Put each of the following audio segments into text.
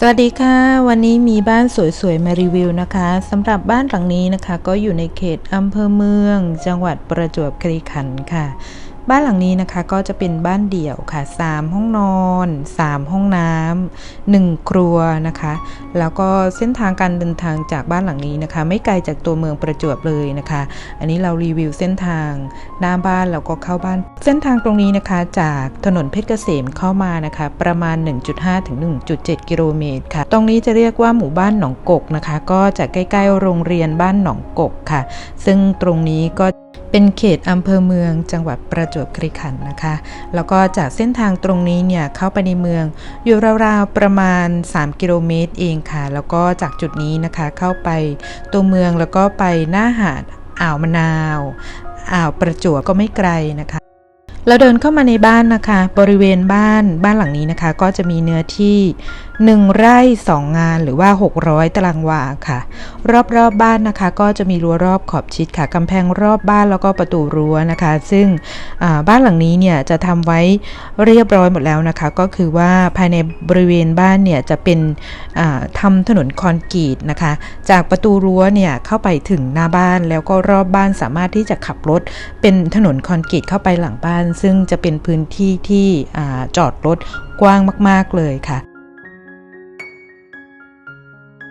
สวัสดีค่ะ วันนี้มีบ้านสวยๆ มารีวิวนะคะสำหรับบ้านหลังนี้นะคะ ก็อยู่ในเขตอำเภอเมือง จังหวัดประจวบคีรีขันธ์ค่ะ บ้านหลังนี้นะคะก็จะเป็นบ้านเดี่ยวค่ะ 3 ห้องนอน 3 ห้องน้ำ1ครัวนะคะ แล้วก็เส้นทางการเดินทางจากบ้านหลังนี้นะคะ ไม่ไกลจากตัวเมืองประจวบเลยนะคะ อันนี้เรารีวิวเส้นทางหน้าบ้านแล้วก็เข้าบ้าน เส้นทางตรงนี้นะคะ จากถนนเพชรเกษมเข้ามานะคะ ประมาณ 1.5 ถึง 1.7 กิโลเมตรค่ะ ตรงนี้จะเรียกว่าหมู่บ้านหนองกกนะคะ ก็จะใกล้ๆโรงเรียนบ้านหนองกกค่ะ ซึ่งตรงนี้ก็ เป็นเขตอำเภอเมืองจังหวัดประจวบคีรีขันธ์นะคะ แล้วก็จากเส้นทางตรงนี้เนี่ยเข้าไปในเมือง อยู่ราวๆประมาณ 3 กิโลเมตรเองค่ะ แล้วก็จากจุดนี้นะคะเข้าไปตัวเมืองแล้วก็ไปหน้าหาดอ่าวมะนาว อ่าวประจวบก็ไม่ไกลนะคะเราเดินเข้ามาในบ้านนะคะ บริเวณบ้านบ้านหลังนี้นะคะ ก็จะมีเนื้อที่ 1 ไร่ 2 งานหรือว่า 600 ตารางวาค่ะ รอบๆบบ้านนะคะ ก็จะมีรั้วรอบขอบชิดค่ะกำแพงรอบบ้านแล้วก็ประตูรั้วนะคะ ซึ่งบ้านหลังนี้เนี่ยจะทำไว้เรียบร้อยหมดแล้วนะคะ ก็คือว่าภายในบริเวณบ้านเนี่ยจะเป็นทำถนนคอนกรีตนะคะ จากประตูรั้วเนี่ยเข้าไปถึงหน้าบ้านแล้วก็รอบบ้านสามารถที่จะขับรถเป็นถนนคอนกรีตเข้าไปหลังบ้าน ซึ่งจะเป็นพื้นที่ที่จอดรถกว้างมาก ๆ เลยค่ะ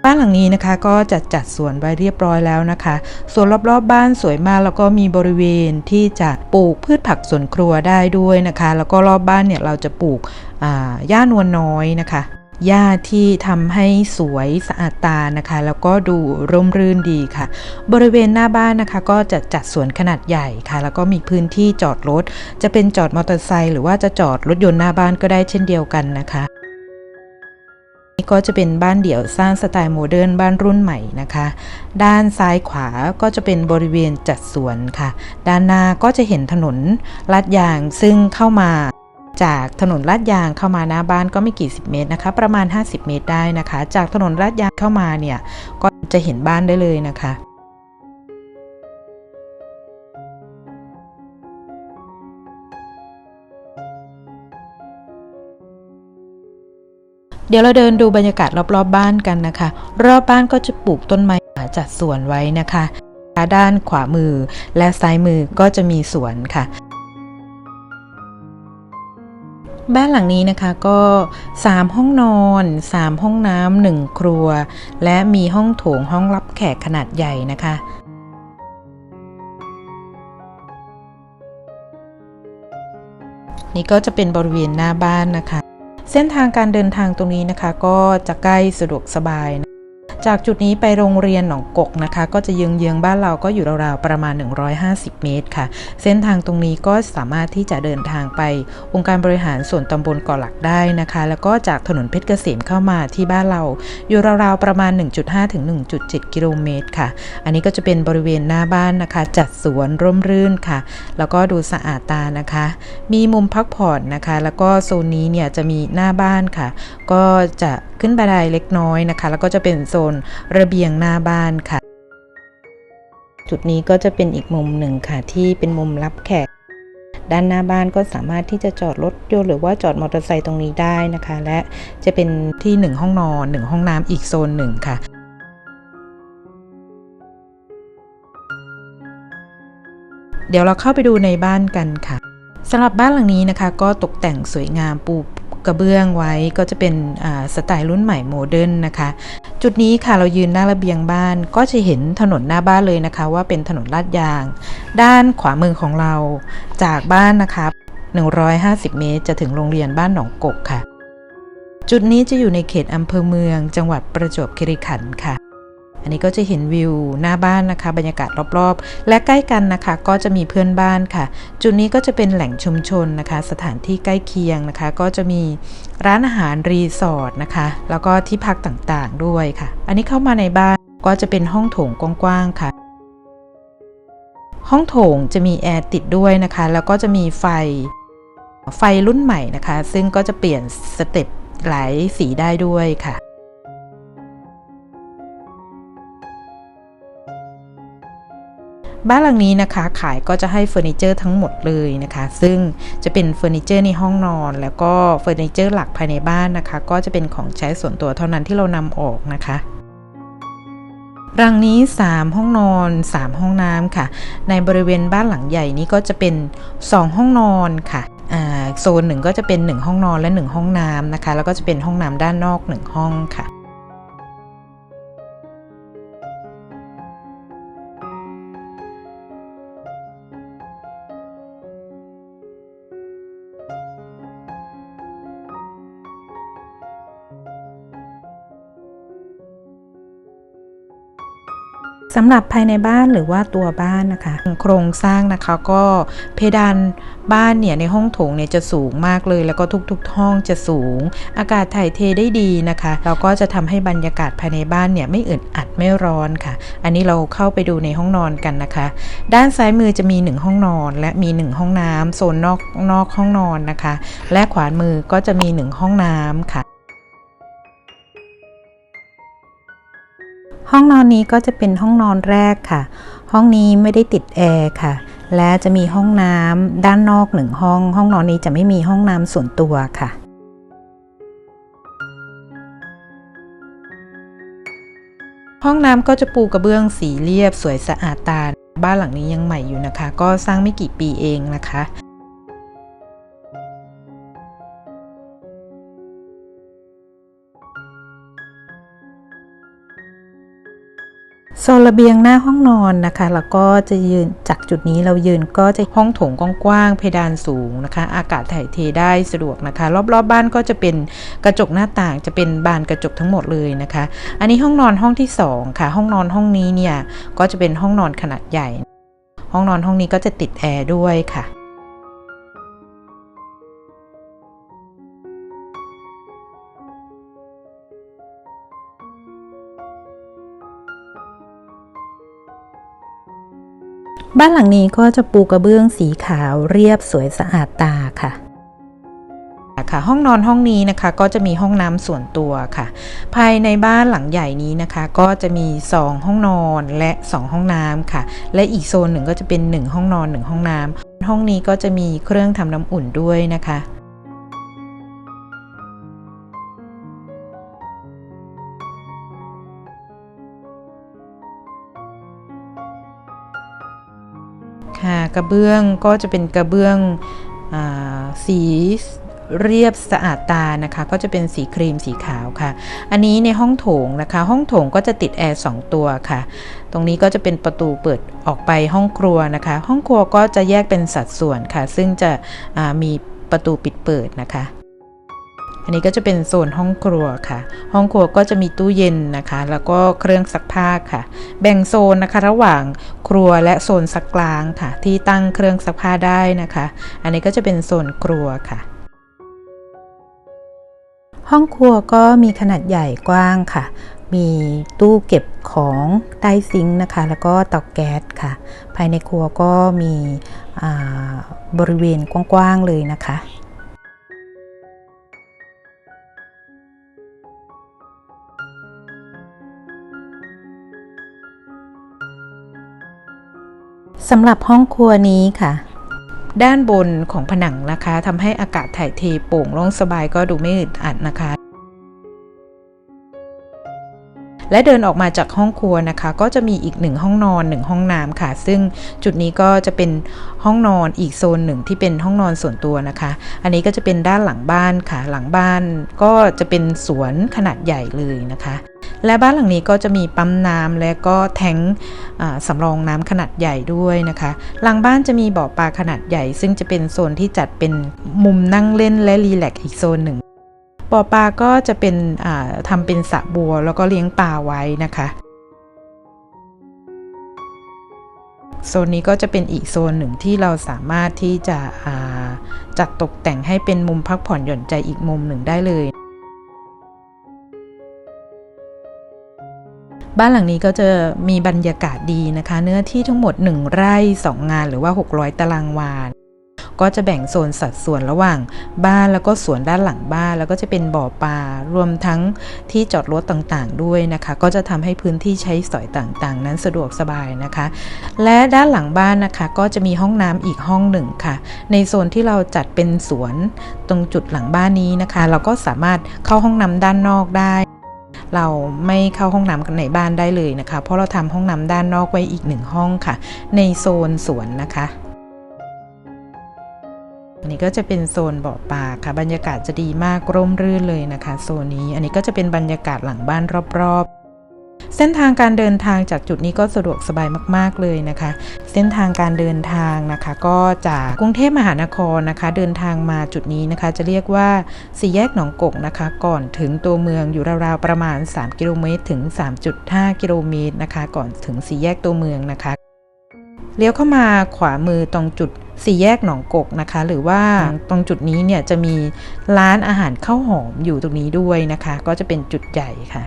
บ้านหลังนี้นะคะก็จัดจัดสวนไว้เรียบร้อยแล้วนะคะสวนรอบๆบบ้านสวยมากแล้วก็มีบริเวณที่จะปลูกพืชผักสวนครัวได้ด้วยนะคะ แล้วก็รอบบ้านเนี่ยเราจะปลูกหญ้านวลน้อยนะคะหญ้าที่ทำให้สวยสะอาดตานะคะ แล้วก็ดูร่มรื่นดีค่ะ บริเวณหน้าบ้านนะคะก็จะจัดสวนขนาดใหญ่ค่ะ แล้วก็มีพื้นที่จอดรถ จะเป็นจอดมอเตอร์ไซค์หรือว่าจะจอดรถยนต์หน้าบ้านก็ได้เช่นเดียวกันนะคะ ก็จะเป็นบ้านเดี่ยวสร้างสไตล์โมเดิร์นบ้านรุ่นใหม่นะคะ ด้านซ้ายขวาก็จะเป็นบริเวณจัดสวนค่ะ ด้านหน้าก็จะเห็นถนนลาดยางซึ่งเข้ามาจากถนนลาดยางเข้ามาหน้าบ้านก็ไม่กี่สิบเมตรนะคะ ประมาณ 50 เมตรได้นะคะ จากถนนลาดยางเข้ามาเนี่ยก็จะเห็นบ้านได้เลยนะคะ เดี๋ยวเราเดินดูบรรยากาศรอบๆบบ้านกันนะคะ รอบบ้านก็จะปลูกต้นไม้จัดสวนไว้นะคะ ด้านขวามือและซ้ายมือก็จะมีสวนค่ะ บ้านหลังนี้นะคะก็ 3 ห้องนอน 3 ห้องน้ำหนึ่งครัว และมีห้องโถงห้องรับแขกขนาดใหญ่นะคะนี่ก็จะเป็นบริเวณหน้าบ้านนะคะ เส้นทางการเดินทางตรงนี้นะคะ ก็จะใกล้สะดวกสบาย จากจุดนี้ไปโรงเรียนหนองกกนะคะ ก็จะเยื้องๆบ้านเราก็อยู่ราวๆประมาณ 150 เมตรค่ะ เส้นทางตรงนี้ก็สามารถที่จะเดินทางไป องค์การบริหารส่วนตำบลเกาะหลักได้นะคะ แล้วก็จากถนนเพชรเกษมเข้ามาที่บ้านเรา อยู่ราวๆประมาณ 1.5 ถึง 1.7 กิโลเมตรค่ะ อันนี้ก็จะเป็นบริเวณหน้าบ้านนะคะ จัดสวนร่มรื่นค่ะ แล้วก็ดูสะอาดตานะคะ มีมุมพักผ่อนนะคะ แล้วก็โซนนี้เนี่ยจะมีหน้าบ้านค่ะ ก็จะขึ้นบันไดเล็กน้อยนะคะ แล้วก็จะเป็นโซนระเบียงหน้าบ้านค่ะ จุดนี้ก็จะเป็นอีกมุมหนึ่งค่ะที่เป็นมุมรับแขก ด้านหน้าบ้านก็สามารถที่จะจอดรถยนต์หรือว่าจอดมอเตอร์ไซค์ตรงนี้ได้นะคะ และจะเป็นที่ 1 ห้องนอน 1 ห้องน้ำอีกโซนหนึ่งค่ะเดี๋ยวเราเข้าไปดูในบ้านกันค่ะสำหรับบ้านหลังนี้นะคะ ก็ตกแต่งสวยงามปู กระเบื้องไว้ก็จะเป็นสไตล์รุ่นใหม่โมเดิร์นนะคะ จุดนี้ค่ะเรายืนหน้าระเบียงบ้านก็จะเห็นถนนหน้าบ้านเลยนะคะ ว่าเป็นถนนลาดยาง ด้านขวามือของเราจากบ้านนะคะ 150 เมตร จะถึงโรงเรียนบ้านหนองกกค่ะ จุดนี้จะอยู่ในเขตอำเภอเมือง จังหวัดประจวบคีรีขันธ์ค่ะ อันนี้ก็จะเห็นวิวหน้าบ้านนะคะ บรรยากาศรอบๆ และใกล้กันนะคะ ก็จะมีเพื่อนบ้านค่ะ จุดนี้ก็จะเป็นแหล่งชุมชนนะคะ สถานที่ใกล้เคียงนะคะ ก็จะมีร้านอาหารรีสอร์ทนะคะ แล้วก็ที่พักต่างๆด้วยค่ะ อันนี้เข้ามาในบ้านก็จะเป็นห้องโถงกว้างๆค่ะห้องโถงจะมีแอร์ติดด้วยนะคะ แล้วก็จะมีไฟ ไฟรุ่นใหม่นะคะ ซึ่งก็จะเปลี่ยนสเต็ปหลายสีได้ด้วยค่ะ บ้านหลังนี้นะคะขายก็จะให้เฟอร์นิเจอร์ทั้งหมดเลยนะคะ ซึ่งจะเป็นเฟอร์นิเจอร์ในห้องนอน แล้วก็เฟอร์นิเจอร์หลักภายในบ้านนะคะ ก็จะเป็นของใช้ส่วนตัวเท่านั้นที่เรานำออกนะคะรังนี้ 3 ห้องนอน 3 ห้องน้ำค่ะ ในบริเวณบ้านหลังใหญ่นี้ก็จะเป็น 2 ห้องนอนค่ะโซนหนึ่งก็จะเป็น 1 ห้องนอนและ 1 ห้องน้ำนะคะ แล้วก็จะเป็นห้องน้ำด้านนอก 1 ห้องค่ะ สำหรับภายในบ้านหรือว่าตัวบ้านนะคะ โครงสร้างนะคะก็เพดานบ้านเนี่ยในห้องโถงเนี่ยจะสูงมากเลย แล้วก็ทุก ๆ ห้องจะสูง อากาศถ่ายเทได้ดีนะคะแล้วก็จะทำให้บรรยากาศภายในบ้านเนี่ยไม่อึดอัดไม่ร้อนค่ะ อันนี้เราเข้าไปดูในห้องนอนกันนะคะ ด้านซ้ายมือจะมี 1 ห้องนอน และมี 1 ห้องน้ำโซนนอกนอกห้องนอนนะคะ และขวามือก็จะมี 1 ห้องน้ำค่ะ ห้องนอนนี้ก็จะเป็นห้องนอนแรกค่ะ ห้องนี้ไม่ได้ติดแอร์ค่ะ และจะมีห้องน้ำด้านนอกหนึ่งห้อง ห้องนอนนี้จะไม่มีห้องน้ำส่วนตัวค่ะห้องน้ำก็จะปูกระเบื้องสีเรียบสวยสะอาดตา บ้านหลังนี้ยังใหม่อยู่นะคะ ก็สร้างไม่กี่ปีเองนะคะ โซนระเบียงหน้าห้องนอนนะคะ แล้วก็จะยืนจากจุดนี้เรายืนก็จะห้องโถงกว้างๆเพดานสูงนะคะ อากาศถ่ายเทได้สะดวกนะคะ รอบๆบบ้านก็จะเป็นกระจกหน้าต่างจะเป็นบานกระจกทั้งหมดเลยนะคะ อันนี้ห้องนอนห้องที่2ค่ะห้องนอนห้องนี้เนี่ยก็จะเป็นห้องนอนขนาดใหญ่ ห้องนอนห้องนี้ก็จะติดแอร์ด้วยค่ะ บ้านหลังนี้ก็จะปูกระเบื้องสีขาวเรียบสวยสะอาดตาค่ะค่ะห้องนอนห้องนี้นะคะก็จะมีห้องน้ำส่วนตัวค่ะ ภายในบ้านหลังใหญ่นี้นะคะ ก็จะมี 2 ห้องนอนและ 2 ห้องน้ำค่ะ และอีกโซนหนึ่งก็จะเป็น 1 ห้องนอน 1 ห้องน้ำห้องนี้ก็จะมีเครื่องทำน้ำอุ่นด้วยนะคะ กระเบื้องก็จะเป็นกระเบื้องอสีเรียบสะอาดตานะคะ ก็จะเป็นสีครีมสีขาวค่ะ อันนี้ในห้องโถงนะคะ ห้องโถงก็จะติดแอร์2ตัวค่ะ ตรงนี้ก็จะเป็นประตูเปิดออกไปห้องครัวนะคะ ห้องครัวก็จะแยกเป็นสัดส่วนค่ะ ซึ่งจะมีประตูปิดเปิดนะคะ อันนี้ก็จะเป็นโซนห้องครัวค่ะ ห้องครัวก็จะมีตู้เย็นนะคะ แล้วก็เครื่องซักผ้าค่ะ แบ่งโซนนะคะระหว่างครัวและโซนซักกลางค่ะ ที่ตั้งเครื่องซักผ้าได้นะคะ อันนี้ก็จะเป็นโซนครัวค่ะห้องครัวก็มีขนาดใหญ่กว้างค่ะ มีตู้เก็บของใต้ซิงค์นะคะ แล้วก็เตาแก๊สค่ะ ภายในครัวก็มีบริเวณกว้างๆเลยนะคะ สำหรับห้องครัวนี้ค่ะ ด้านบนของผนังนะคะทำให้อากาศถ่ายเทโป่งโล่งสบายก็ดูไม่อึดอัดนะคะ และเดินออกมาจากห้องครัวนะคะ ก็จะมีอีกหนึ่งห้องนอนหนึ่งห้องน้ำค่ะ ซึ่งจุดนี้ก็จะเป็นห้องนอนอีกโซนหนึ่งที่เป็นห้องนอนส่วนตัวนะคะ อันนี้ก็จะเป็นด้านหลังบ้านค่ะ หลังบ้านก็จะเป็นสวนขนาดใหญ่เลยนะคะและบ้านหลังนี้ก็จะมีปั๊มน้ำและก็แทงสำรองน้ำขนาดใหญ่ด้วยนะคะ หลังบ้านจะมีบ่อปลาขนาดใหญ่ ซึ่งจะเป็นโซนที่จัดเป็นมุมนั่งเล่นและรีแลกอีกโซนหนึ่ง บ่อปลาก็จะเป็นทำเป็นสระบัว แล้วก็เลี้ยงปลาไว้นะคะโซนนี้ก็จะเป็นอีกโซนหนึ่งที่เราสามารถที่จะจัดตกแต่งให้เป็นมุมพักผ่อนหย่อนใจอีกมุมหนึ่งได้เลย บ้านหลังนี้ก็จะมีบรรยากาศดีนะคะ เนื้อที่ทั้งหมด 1 ไร่ 2 งานหรือว่า 600 ตารางวาน ก็จะแบ่งโซนสัดส่วนระหว่างบ้านแล้วก็สวนด้านหลังบ้าน แล้วก็จะเป็นบ่อปลารวมทั้งที่จอดรถต่างๆ ด้วยนะคะ ก็จะทำให้พื้นที่ใช้สอยต่างๆ นั้นสะดวกสบายนะคะ และด้านหลังบ้านนะคะ ก็จะมีห้องน้ำอีกห้องหนึ่งค่ะ ในโซนที่เราจัดเป็นสวนตรงจุดหลังบ้านนี้นะคะ เราก็สามารถเข้าห้องน้ำด้านนอกได้เราไม่เข้าห้องน้ำกันในบ้านได้เลยนะคะ เพราะเราทำห้องน้ำด้านนอกไว้อีกหนึ่งห้องค่ะ ในโซนสวนนะคะ อันนี้ก็จะเป็นโซนเบ่อปลาค่ะ บรรยากาศจะดีมากร่มรื่นเลยนะคะ โซนนี้ อันนี้ก็จะเป็นบรรยากาศหลังบ้านรอบๆเส้นทางการเดินทางจากจุดนี้ก็สะดวกสบายมาก ๆ เลยนะคะ เส้นทางการเดินทางนะคะ ก็จากกรุงเทพมหานครนะคะ เดินทางมาจุดนี้นะคะ จะเรียกว่าสี่แยกหนองกกนะคะ ก่อนถึงตัวเมืองอยู่ราวๆประมาณ 3 กิโลเมตรถึง 3.5 กิโลเมตรนะคะ ก่อนถึงสี่แยกตัวเมืองนะคะเลี้ยวเข้ามาขวามือตรงจุด สี่แยกหนองกกนะคะ หรือว่าตรงจุดนี้เนี่ยจะมีร้านอาหารข้าวหอมอยู่ตรงนี้ด้วยนะคะ ก็จะเป็นจุดใหญ่ค่ะ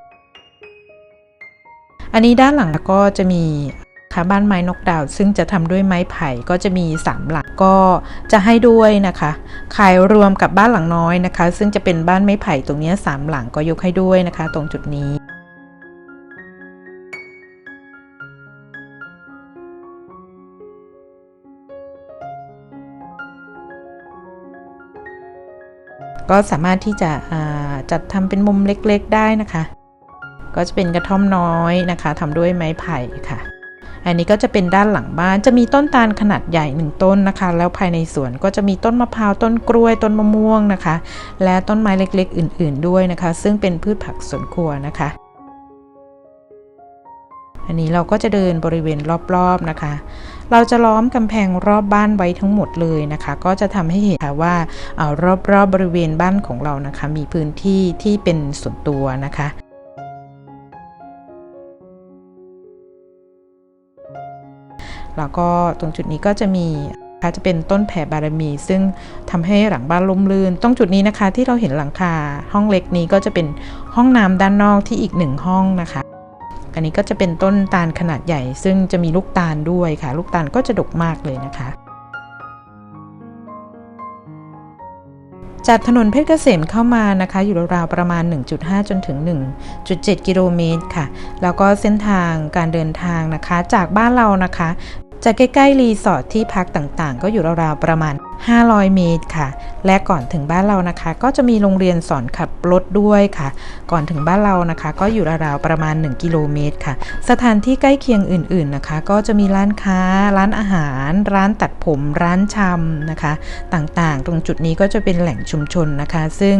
อันนี้ด้านหลังก็จะมีค่ะบ้านไม้นกดาวซึ่งจะทำด้วยไม้ไผ่ก็จะมี 3 หลังก็จะให้ด้วยนะคะ ขายรวมกับบ้านหลังน้อยนะคะ ซึ่งจะเป็นบ้านไม้ไผ่ตรงนี้สามหลังก็ยกให้ด้วยนะคะ ตรงจุดนี้ ก็สามารถที่จะจัดทำเป็นมุมเล็กๆได้นะคะ ก็จะเป็นกระท่อมน้อยนะคะทำด้วยไม้ไผ่ค่ะ อันนี้ก็จะเป็นด้านหลังบ้านจะมีต้นตาลขนาดใหญ่หนึ่งต้นนะคะ แล้วภายในสวนก็จะมีต้นมะพร้าวต้นกล้วยต้นมะม่วงนะคะ และต้นไม้เล็กๆ อื่น ๆด้วยนะคะ ซึ่งเป็นพืชผักสวนครัวนะคะ อันนี้เราก็จะเดินบริเวณรอบๆนะคะ เราจะล้อมกำแพงรอบบ้านไว้ทั้งหมดเลยนะคะ ก็จะทำให้เห็นค่ะว่ารอบๆบบริเวณบ้านของเรานะคะ มีพื้นที่ที่เป็นส่วนตัวนะคะแล้วก็ตรงจุดนี้ก็จะมีคะจะเป็นต้นแผ่บารมี ซึ่งทำให้หลังบ้านล่มลื่น ตรงจุดนี้นะคะที่เราเห็นหลังคาห้องเล็กนี้ก็จะเป็นห้องน้ำด้านนอกที่อีกหนึ่งห้องนะคะ อันนี้ก็จะเป็นต้นตาลขนาดใหญ่ ซึ่งจะมีลูกตาลด้วยค่ะ ลูกตาลก็จะดกมากเลยนะคะ จากถนนเพชรเกษมเข้ามานะคะ อยู่ราวๆประมาณ 1.5 จนถึง 1.7 กิโลเมตรค่ะ แล้วก็เส้นทางการเดินทางนะคะ จากบ้านเรานะคะจะใกล้ๆรีสอร์ทที่พักต่างๆ ก็อยู่ราวๆประมาณ 500 เมตรค่ะ และก่อนถึงบ้านเรานะคะ ก็จะมีโรงเรียนสอนขับรถด้วยค่ะ ก่อนถึงบ้านเรานะคะ ก็อยู่ราวๆประมาณ 1 กิโลเมตรค่ะ สถานที่ใกล้เคียงอื่นๆนะคะ ก็จะมีร้านค้า ร้านอาหาร ร้านตัดผม ร้านชำนะคะ ต่างๆ ตรงจุดนี้ก็จะเป็นแหล่งชุมชนนะคะ ซึ่ง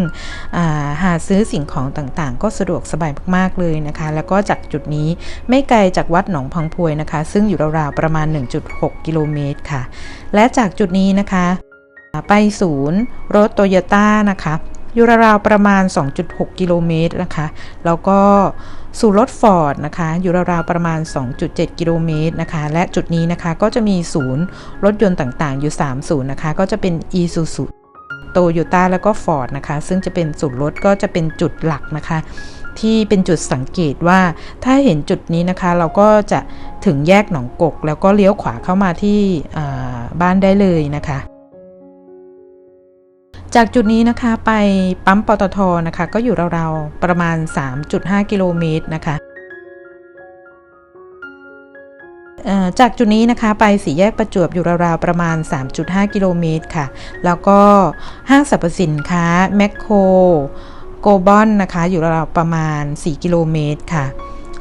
หาซื้อสิ่งของต่างๆ ก็สะดวกสบายมากๆเลยนะคะ แล้วก็จากจุดนี้ไม่ไกลจากวัดหนองพังพวยนะคะ ซึ่งอยู่ราวๆประมาณ 1.6 กิโลเมตรค่ะ และจากจุดนี้นะคะ ไปศูนย์รถโตโยต้านะคะอยู่ราวๆประมาณ 2.6 กิโลเมตรนะคะ แล้วก็สู่รถฟอร์ดนะคะ อยู่ราวๆประมาณ 2.7 กิโลเมตรนะคะ และจุดนี้นะคะก็จะมีศูนย์รถยนต์ต่างๆ อยู่ 3 ศูนย์นะคะ ก็จะเป็น e s u z u โตโยต้าแล้วก็ฟอร์ดนะคะ ซึ่งจะเป็นศูนย์รถก็จะเป็นจุดหลักนะคะ ที่เป็นจุดสังเกตว่าถ้าเห็นจุดนี้นะคะ เราก็จะถึงแยกหนองกก แล้วก็เลี้ยวขวาเข้ามาที่บ้านได้เลยนะคะ จากจุดนี้นะคะไปปั๊มปตทนะคะก็อยู่ราวๆประมาณ 3.5 กิโลเมตรนะคะจากจุดนี้นะคะไปสี่แยกประจวบอยู่ราวๆประมาณ 3.5 กิโลเมตรค่ะ แล้วก็ห้างสรรพสินค้าแมคโครโกบอนนะคะอยู่ราวๆประมาณ 4 กิโลเมตรค่ะ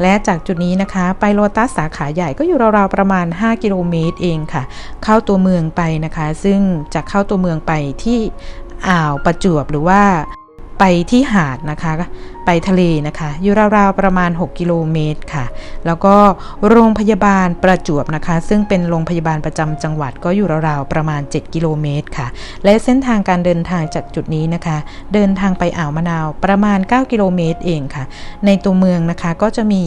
และจากจุดนี้นะคะ ไปโลตัสสาขาใหญ่ก็อยู่ราวๆประมาณ 5 กิโลเมตรเองค่ะ เข้าตัวเมืองไปนะคะ ซึ่งจะเข้าตัวเมืองไปที่ อ่าวประจวบหรือว่าไปที่หาดนะคะ ไปทะเลนะคะอยู่ราวๆประมาณ 6 กิโลเมตรค่ะ แล้วก็โรงพยาบาลประจวบนะคะ ซึ่งเป็นโรงพยาบาลประจำจังหวัดก็อยู่ราวๆประมาณ 7 กิโลเมตรค่ะ และเส้นทางการเดินทางจากจุดนี้นะคะ เดินทางไปอ่าวมะนาวประมาณ 9 กิโลเมตรเองค่ะ ในตัวเมืองนะคะก็จะมี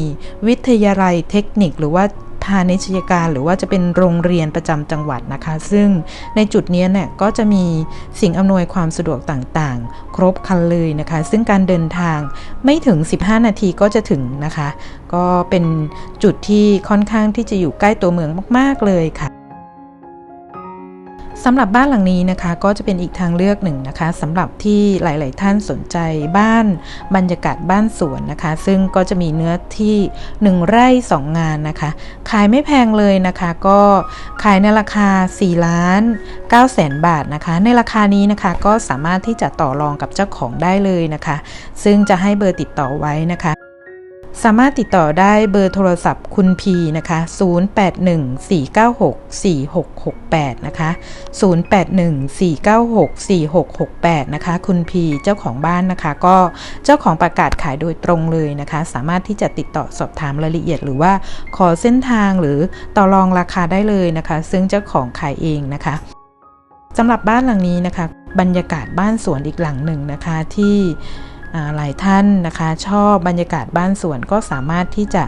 วิทยาลัยเทคนิคหรือว่า พาณิชยการ หรือว่าจะเป็นโรงเรียนประจำจังหวัดนะคะ ซึ่งในจุดนี้เนี่ยก็จะมีสิ่งอำนวยความสะดวกต่างๆ ครบครันเลยนะคะ ซึ่งการเดินทางไม่ถึง 15 นาทีก็จะถึงนะคะ ก็เป็นจุดที่ค่อนข้างที่จะอยู่ใกล้ตัวเมืองมาก ๆ เลยค่ะ สำหรับบ้านหลังนี้นะคะก็จะเป็นอีกทางเลือกหนึ่งนะคะสำหรับที่หลาย ๆ ท่านสนใจบ้านบรรยากาศบ้านสวนนะคะ ซึ่งก็จะมีเนื้อที่ 1 ไร่ 2 งานนะคะ ขายไม่แพงเลยนะคะ ก็ขายในราคา4ล้าน9แสนบาทนะคะ ในราคานี้นะคะก็สามารถที่จะต่อรองกับเจ้าของได้เลยนะคะ ซึ่งจะให้เบอร์ติดต่อไว้นะคะ สามารถติดต่อได้เบอร์โทรศัพท์คุณพีนะคะ 0814964668 นะคะ 0814964668 นะคะ คุณพีเจ้าของบ้านนะคะ ก็เจ้าของประกาศขายโดยตรงเลยนะคะ สามารถที่จะติดต่อสอบถามรายละเอียด หรือว่าขอเส้นทางหรือต่อรองราคาได้เลยนะคะ ซึ่งเจ้าของขายเองนะคะสำหรับบ้านหลังนี้นะคะ บรรยากาศบ้านสวนอีกหลังหนึ่งนะคะที่ หลายท่านนะคะ ชอบบรรยากาศบ้านสวนก็สามารถที่จะ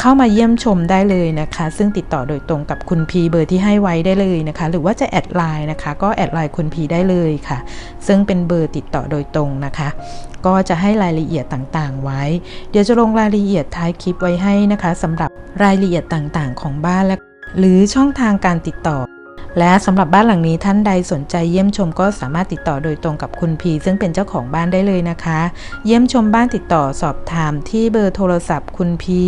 เข้ามาเยี่ยมชมได้เลยนะคะ ซึ่งติดต่อโดยตรงกับคุณพีเบอร์ที่ให้ไว้ได้เลยนะคะ หรือว่าจะแอดไลน์นะคะ ก็แอดไลน์คุณพีได้เลยค่ะ ซึ่งเป็นเบอร์ติดต่อโดยตรงนะคะ ก็จะให้รายละเอียดต่างๆ ไว้ เดี๋ยวจะลงรายละเอียดท้ายคลิปไว้ให้นะคะสำหรับรายละเอียดต่างๆ ของบ้านและหรือช่องทางการติดต่อ และสำหรับบ้านหลังนี้ท่านใดสนใจเยี่ยมชมก็สามารถติดต่อโดยตรงกับคุณพีซึ่งเป็นเจ้าของบ้านได้เลยนะคะ เยี่ยมชมบ้านติดต่อสอบถามที่เบอร์โทรศัพท์คุณพี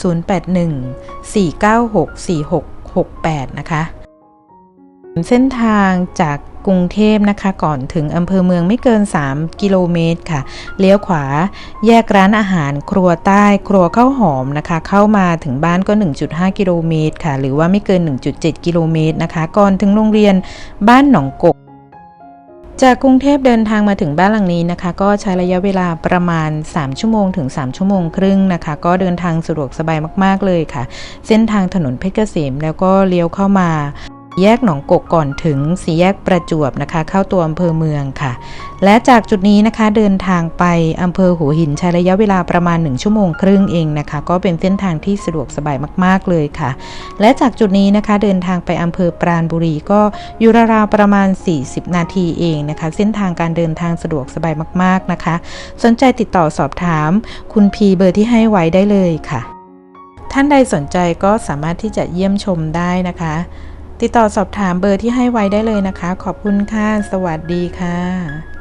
0814964668 นะคะ เส้นทางจาก กรุงเทพนะคะ ก่อนถึงอำเภอเมืองไม่เกิน 3 กิโลเมตรค่ะ เลี้ยวขวาแยกร้านอาหารครัวใต้ ครัวข้าวหอมนะคะ เข้ามาถึงบ้านก็ 1.5 กิโลเมตรค่ะ หรือว่าไม่เกิน 1.7 กิโลเมตรนะคะ ก่อนถึงโรงเรียนบ้านหนองกกจากกรุงเทพเดินทางมาถึงบ้านหลังนี้นะคะ ก็ใช้ระยะเวลาประมาณ 3 ชั่วโมงถึง 3 ชั่วโมงครึ่งนะคะ ก็เดินทางสะดวกสบายมาก ๆ เลยค่ะ เส้นทางถนนเพชรเกษมแล้วก็เลี้ยวเข้ามา แยกหนองกกก่อนถึงสี่แยกประจวบนะคะ เข้าตัวอำเภอเมืองค่ะ และจากจุดนี้นะคะเดินทางไปอำเภอหัวหินใช้ระยะเวลาประมาณ 1 ชั่วโมงครึ่งเองนะคะ ก็เป็นเส้นทางที่สะดวกสบายมาก ๆเลยค่ะ และจากจุดนี้นะคะเดินทางไปอำเภอปราณบุรีก็อยู่ราวๆประมาณ 40 นาทีเองนะคะ เส้นทางการเดินทางสะดวกสบายมาก ๆนะคะ สนใจติดต่อสอบถาม คุณพีเบอร์ที่ให้ไว้ได้เลยค่ะ ท่านใดสนใจก็สามารถที่จะเยี่ยมชมได้นะคะ ติดต่อสอบถามเบอร์ที่ให้ไว้ได้เลยนะคะ ขอบคุณค่ะ สวัสดีค่ะ